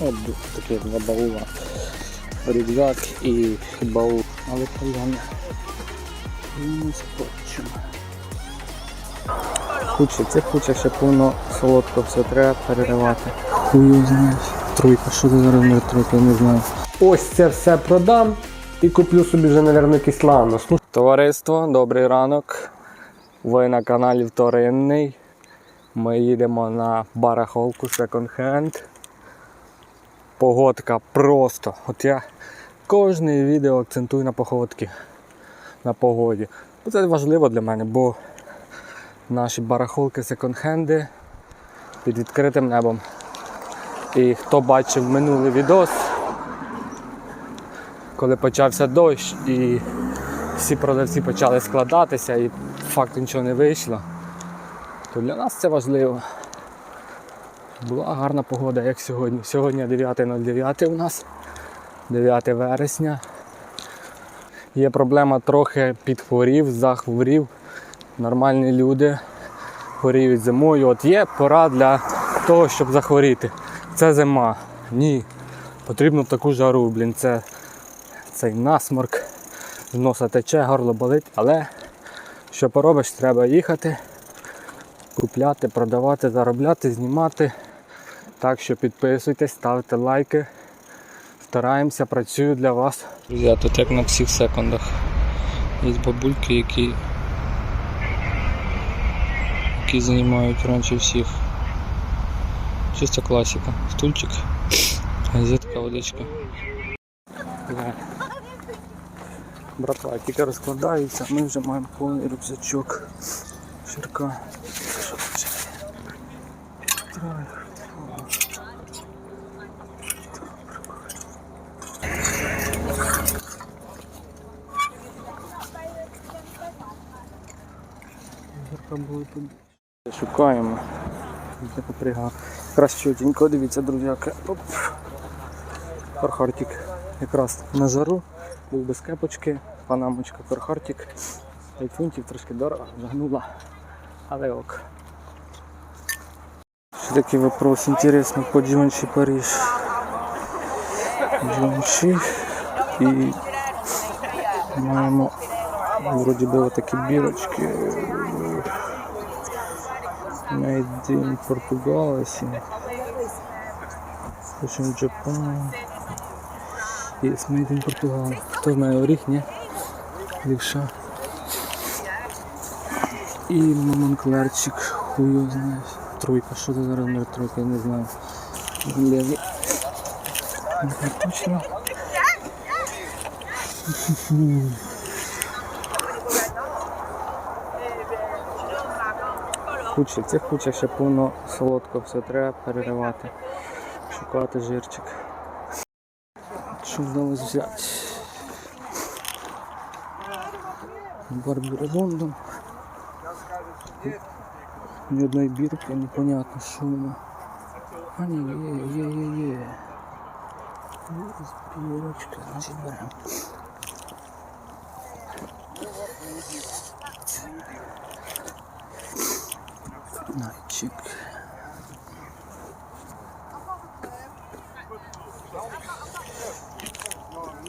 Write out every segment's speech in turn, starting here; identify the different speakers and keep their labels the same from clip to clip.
Speaker 1: От такі два баула. Рюкзак і баул. Але погано. Не скотчем. Куча, це куча ще повно солодко, все треба переривати. Хую знаєш. Тройка, що це за розмір тройки, не знаю.
Speaker 2: Ось це все продам і куплю собі вже, мабуть, кислану.
Speaker 1: Товариство, добрий ранок. Ви на каналі Вторинний. Ми їдемо на барахолку секонд-хенд. Погодка просто. От я кожне відео акцентую на погодки, на погоді. Це важливо для мене, бо наші барахолки секонд-хенди під відкритим небом. І хто бачив минулий відос, коли почався дощ і всі продавці почали складатися і факту нічого не вийшло, то для нас це важливо. Була гарна погода, як сьогодні. Сьогодні 9.09 у нас, 9 вересня. Є проблема трохи підхворів, захворів. Нормальні люди хворіють зимою. От є пора для того, щоб захворіти. Це зима. Ні. Потрібно таку жару, блін, це цей насморк, з носа тече, горло болить, але що поробиш, треба їхати, купляти, продавати, заробляти, знімати. Так що підписуйтесь, ставте лайки. Стараємося, працюю для вас. Друзі, тут як на всіх секундах. Є бабульки, які, які займають раніше всіх. Чиста класика. Стульчик, газетка, водичка. Братва, тільки розкладаються, ми вже маємо повний рюкзачок. Ширка. Трай. Зірка була тут. Шукаємо. Я попригав. Якраз чотенько, дивіться, друзяки. Оп. Кархартик якраз на жару, був без кепочки, панамочка Кархартик. 5 фунтів трошки дорого, загнула. Але ок. Ще такий вопрос інтересний по Джончі Париж. Джончі і маємо вроді би такі бірочки. Made in Portugal, Причому Japan. Yes, made in Portugal. Хто знає оріх, ні? Лівша. І Монклерчик, хую знаєш. Тройка, що це за розмір тройка, я не знаю. Леві. Не точно. Куча, це куча ще повно солодко, все треба переривати. Шукати жирчик. Що вдалося взяти? Барбір Лондон. Ні одної бірки, непонятно, що воно. А ні, є, є, є, є. Бірочка, значить беремо. Найчик.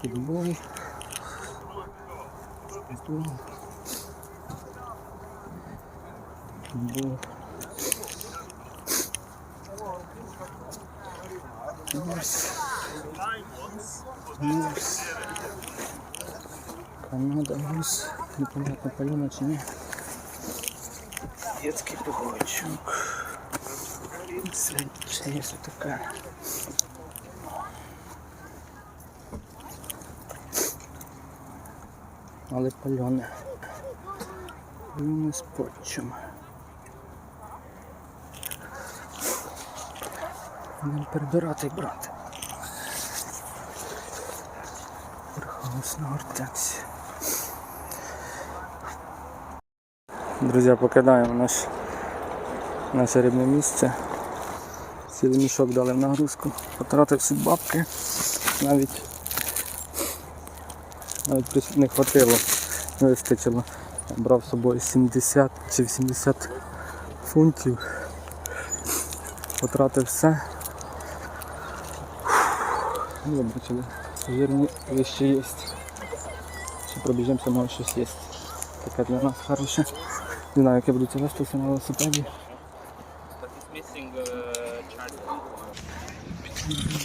Speaker 1: Футбол. Футбол. Футбол. Морс. Морс. Канада, Морс. Непонятно, палена чи ні. Детский погончик. Средняя такая. Але пальоне. Пальоне з потчем. Будемо перебирати і брати. Верховус на гортексі. Друзі, покидаємо наш, наше рибне місце. Цілий мішок дали в нагрузку. Потратив всі бабки. Навіть навіть не хватило, не вистачило. Я брав з собою 70 чи 80 фунтів. Потратив все. Ну, бачили, жирні вещи є. Ще пробіжимося, може щось є. Таке для нас хороше. Не знаю, як я буду це вестися на велосипеді.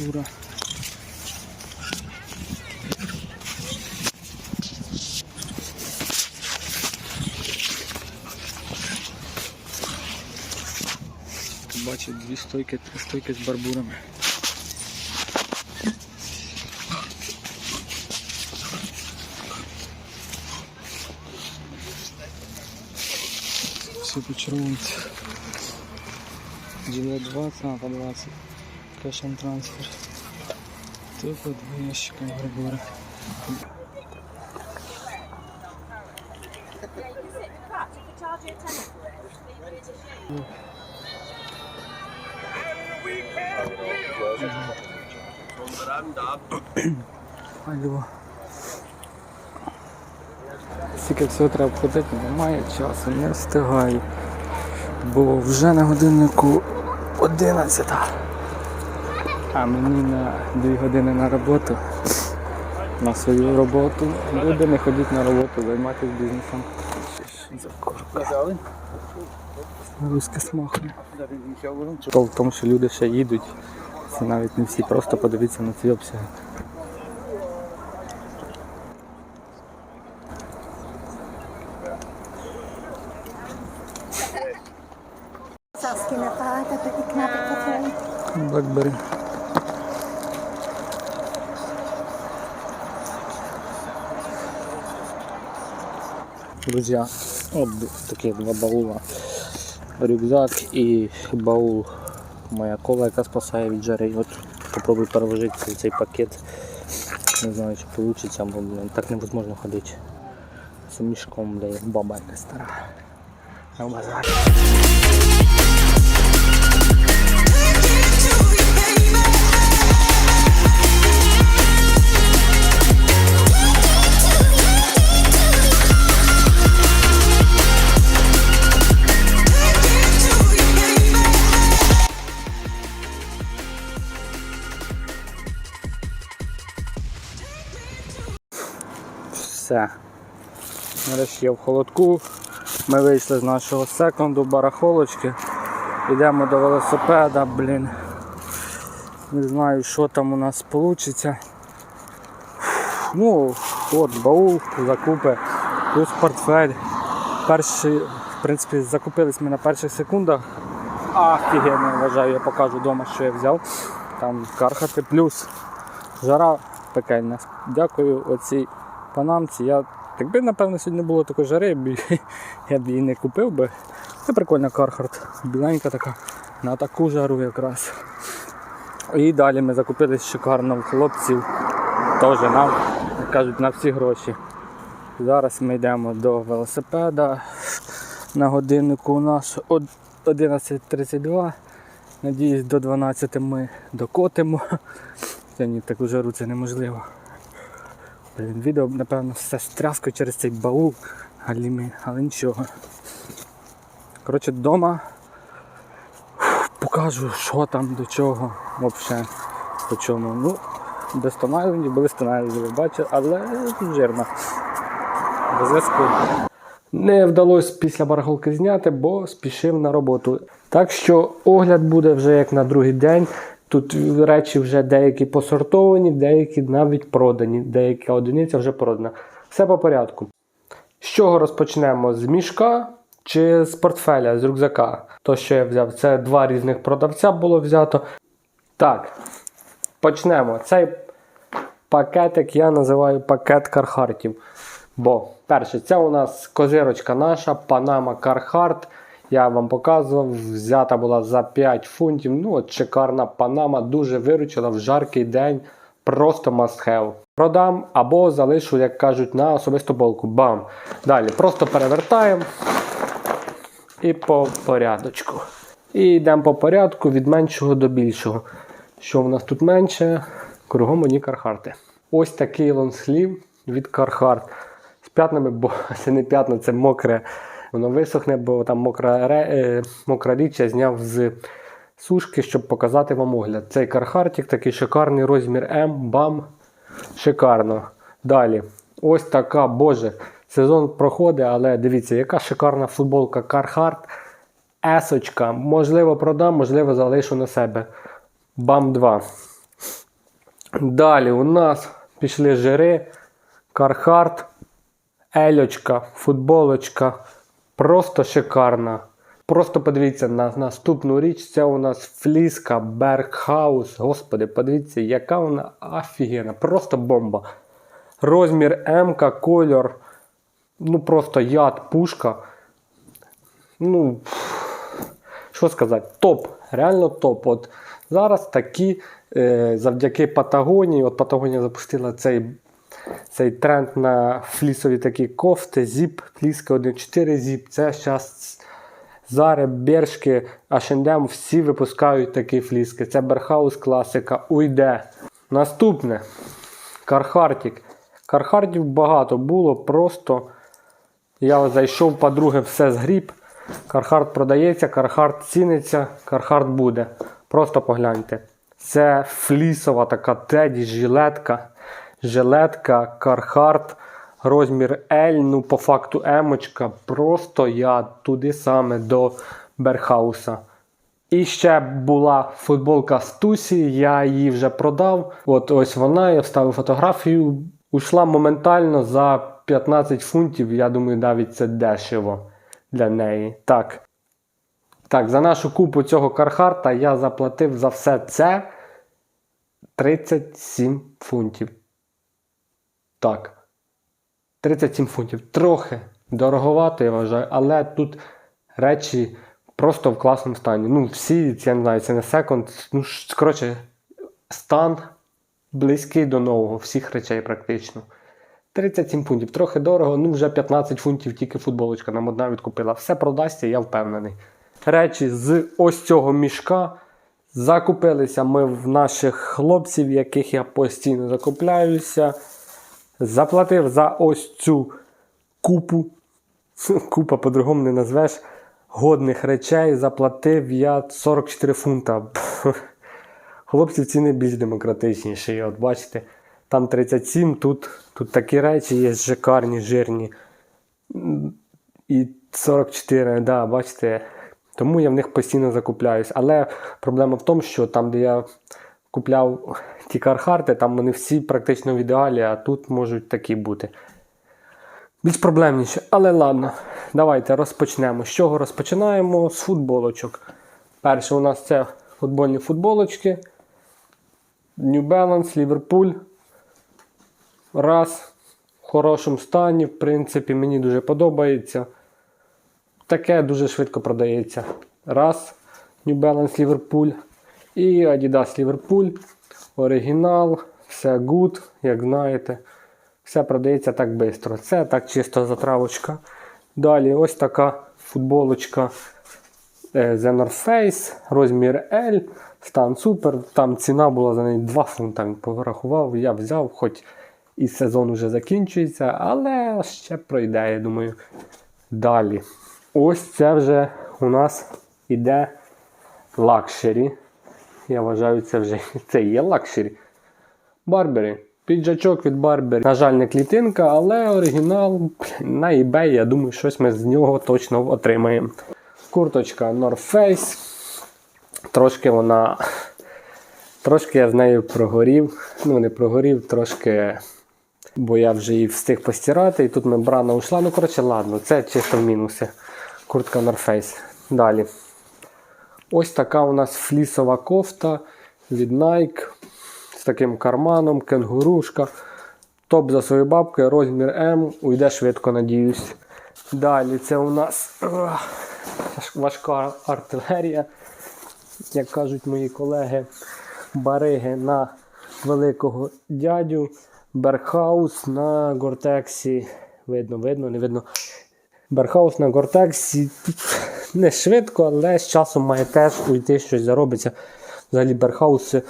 Speaker 1: Дура. Бачу дві стойки, три стойки з барбурами. Все почервонці. Діло 20, а по 20. Cash and transfer. Тупо два ящика барбура. Алло. Скільки всього треба ходити, немає часу, не встигаю. Бо вже на годиннику 11. А мені на 2 години на роботу. На свою роботу. Люди не ходять на роботу, займатися бізнесом. Закорка. Руська. Прикол в тому, що люди ще їдуть. Це навіть не всі, просто подивіться на ці обсяги. Blackberry. Друзья, вот такие два баула. Рюкзак і баул. Моя кола, яка спасає від жари. От попробуй переложити цей пакет. Не знаю, чи вийде, бо блин, так невозможно ходити. З мішком, бля, як баба якась стара. На базар. Все. Нарешті я в холодку. Ми вийшли з нашого секунду барахолочки. Йдемо до велосипеда, блін. Не знаю, що там у нас вийде. Ну, от, баул, закупи, плюс портфель. Перші, в принципі, закупились ми на перших секундах. Офігенно вважаю, я покажу вдома, що я взяв. Там кархати, плюс жара пекельна. Дякую оцій панамці. Я, якби, напевно, сьогодні не було такої жари, я б її- не купив би. Це прикольна Кархарт, біленька така, на таку жару якраз. І далі ми закупили шикарно в хлопців. Теж нам, кажуть, на всі гроші. Зараз ми йдемо до велосипеда. На годиннику у нас 11.32. Надіюсь, до 12 ми докотимо. Сьогодні таку жару це неможливо. Відео, напевно, все з через цей баул галімий, але нічого. Коротше, вдома покажу, що там, до чого, взагалі, по чому. Ну, без тонайлендів, були тонайлендів, бачите, але жирно. Без зв'язку.
Speaker 3: Не вдалося після барахолки зняти, бо спішив на роботу. Так що огляд буде вже як на другий день. Тут речі вже деякі посортовані, деякі навіть продані, деяка одиниця вже продана. Все по порядку. З чого розпочнемо? З мішка чи з портфеля, з рюкзака? То, що я взяв, це два різних продавця було взято. Так, почнемо. Цей пакетик я називаю пакет кархартів. Бо, перше, це у нас козирочка наша, Panama Carhartt. Я вам показував, взята була за 5 фунтів. Ну, от шикарна Панама, дуже виручила в жаркий день. Просто must have. Продам або залишу, як кажуть, на особисту полку. Бам! Далі просто перевертаємо і по порядочку. І йдемо по порядку від меншого до більшого. Що в нас тут менше? Кругом одні кархарти. Ось такий лонслів від Carhartt. З п'ятнами, бо це не п'ятна, це мокре. Воно висохне, бо там мокра, е, мокра річ я зняв з
Speaker 1: сушки, щоб показати вам огляд. Цей кархартик такий шикарний розмір М, бам. Шикарно. Далі. Ось така, боже. Сезон проходить, але дивіться, яка шикарна футболка Carhartt. Есочка. Можливо, продам, можливо, залишу на себе. Бам 2. Далі у нас пішли жири. Carhartt. Ельочка, футболочка. Просто шикарна. Просто подивіться на наступну річ. Це у нас фліска Бергхаус. Господи, подивіться, яка вона офігенна. Просто бомба. Розмір М, кольор. Ну просто яд, пушка. Ну, що сказати, топ. Реально топ. От зараз такі е, завдяки Патагонії. От Патагонія запустила цей цей тренд на флісові такі кофти, зіп, фліска 1.4 зіп. Це зараз Зари, Бершки, H&M всі випускають такі фліски. Це Берхаус класика. Уйде. Наступне. Кархартік. Кархартів багато було, просто я зайшов по-друге, все згріб. Кархарт продається, Кархарт ціниться, Кархарт буде. Просто погляньте. Це флісова така теді жилетка. Жилетка, Кархарт, розмір L, ну по факту емочка. Просто я туди саме до Берхауса. І ще була футболка з Тусі, я її вже продав. От ось вона, я вставив фотографію. Ушла моментально за 15 фунтів. Я думаю, навіть це дешево для неї. Так. Так, за нашу купу цього Кархарта я заплатив за все це 37 фунтів. Так. 37 фунтів. Трохи дороговато, я вважаю, але тут речі просто в класному стані. Ну, всі, я не знаю, це не секонд. Ну, коротше, стан близький до нового, всіх речей практично. 37 фунтів, трохи дорого, ну вже 15 фунтів тільки футболочка нам одна відкупила. Все продасться, я впевнений. Речі з ось цього мішка. Закупилися ми в наших хлопців, яких я постійно закупляюся. Заплатив за ось цю купу. Купа по-другому не назвеш. Годних речей заплатив я 44 фунта. Хлопці ціни більш демократичніші. От бачите, там 37, тут, тут такі речі є шикарні, жирні. І 44, да, бачите. Тому я в них постійно закупляюсь. Але проблема в тому, що там, де я купляв ті кархарти, там вони всі практично в ідеалі, а тут можуть такі бути. Більш проблемніше. Але ладно, давайте розпочнемо. З чого розпочинаємо? З футболочок. Перше у нас це футбольні футболочки. New Balance, Liverpool. Раз. В хорошому стані, в принципі, мені дуже подобається. Таке дуже швидко продається. Раз. New Balance Liverpool. І Adidas Liverpool. Оригінал. Все good, як знаєте. Все продається так швидко. Це так чисто затравочка. Далі ось така футболочка е, The North Face, розмір L, стан супер. Там ціна була за неї 2 фунта. Він порахував, я взяв, хоч і сезон вже закінчується, але ще пройде, я думаю. Далі. Ось це вже у нас іде лакшері. Я вважаю, це вже це є лакшері. Барбері. Піджачок від Барбері. На жаль, не клітинка, але оригінал на eBay, я думаю, щось ми з нього точно отримаємо. Курточка North Face. Трошки вона. Трошки я з нею прогорів. Ну, не прогорів, трошки. Бо я вже її встиг постирати. І тут мембрана ушла. Ну, коротше, ладно, це чисто в мінуси. Куртка North Face. Далі. Ось така у нас флісова кофта від Nike з таким карманом, кенгурушка. Топ за свою бабки, розмір М, уйде швидко, надіюсь. Далі це у нас важка артилерія, як кажуть мої колеги, бариги на великого дядю, Берхаус на Гортексі. Видно, видно, не видно. Берхаус на Гортексі не швидко, але з часом має теж уйти, щось заробиться. Взагалі Берхауси.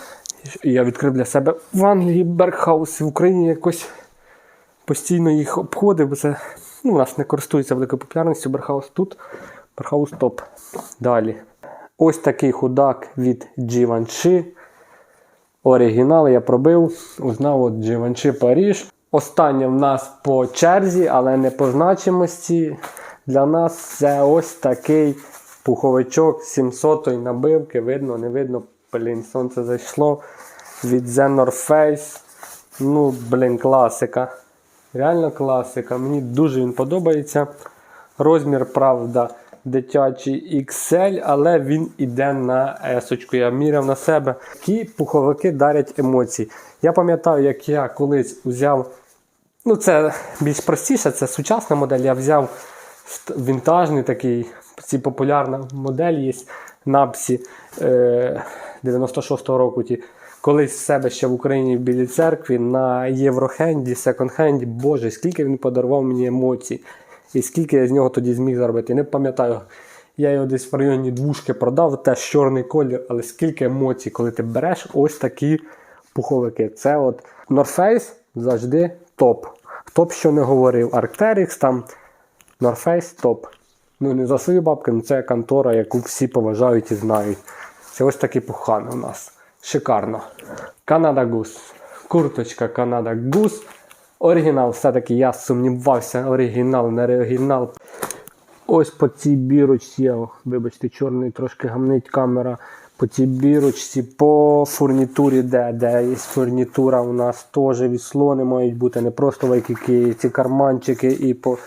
Speaker 1: Я відкрив для себе в Англії Берхауси. В Україні якось постійно їх обходив, бо це ну, у нас не користується великою популярністю Берхаус тут. Берхаус топ. Далі. Ось такий худак від Givenchy. Оригінал я пробив, узнав от Givenchy Паріж. Останнє в нас по черзі, але не по значимості. Для нас це ось такий пуховичок 700 набивки. Видно, не видно. Блін, сонце зайшло. Від The North Face. Ну, блін, класика. Реально класика. Мені дуже він подобається. Розмір, правда, дитячий XL, але він іде на есочку. Я міряв на себе. Такі пуховики дарять емоції. Я пам'ятаю, як я колись взяв. Ну, це більш простіше, це сучасна модель. Я взяв вінтажний такий, ці популярна модель є Напсі е, 96-го року. Ті. Колись в себе ще в Україні в Білій церкві на Єврохенді, секонд-хенді. Боже, скільки він подарував мені емоцій. І скільки я з нього тоді зміг заробити. Не пам'ятаю. Я його десь в районі двушки продав, теж чорний колір, але скільки емоцій, коли ти береш ось такі пуховики. Це от North Face завжди топ. Хто б що не говорив, Arcteryx там North Face топ. Ну не за свою бабки, ну це контора, яку всі поважають і знають. Це ось такий пухан у нас. Шикарно. Canada Goose. Курточка Canada Goose. Оригінал, все-таки я сумнівався, оригінал, не оригінал. Ось по цій бірочці, вибачте, чорний трошки гамнить камера. По цій бірочці, по фурнітурі, де, де є фурнітура, у нас теж відслони мають бути, не просто лайкики, ці карманчики і по.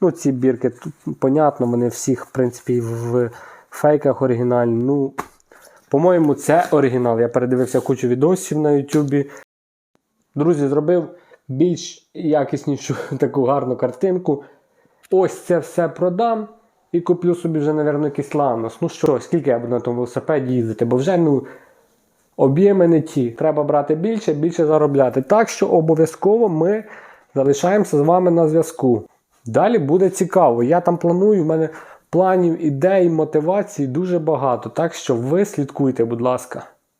Speaker 1: Ну, ці бірки, тут, понятно, вони всіх, в принципі, в фейках оригінальні. Ну, по-моєму, це оригінал. Я передивився кучу відосів на Ютубі. Друзі, зробив більш якіснішу таку гарну картинку. Ось це все продам і куплю собі вже, мабуть, якийсь ланос. Ну що, скільки я буду на тому велосипеді їздити, бо вже ну, об'єми не ті. Треба брати більше, більше заробляти. Так що обов'язково ми залишаємося з вами на зв'язку. Далі буде цікаво. Я там планую, в мене планів, ідей, мотивацій дуже багато. Так що ви слідкуйте, будь ласка.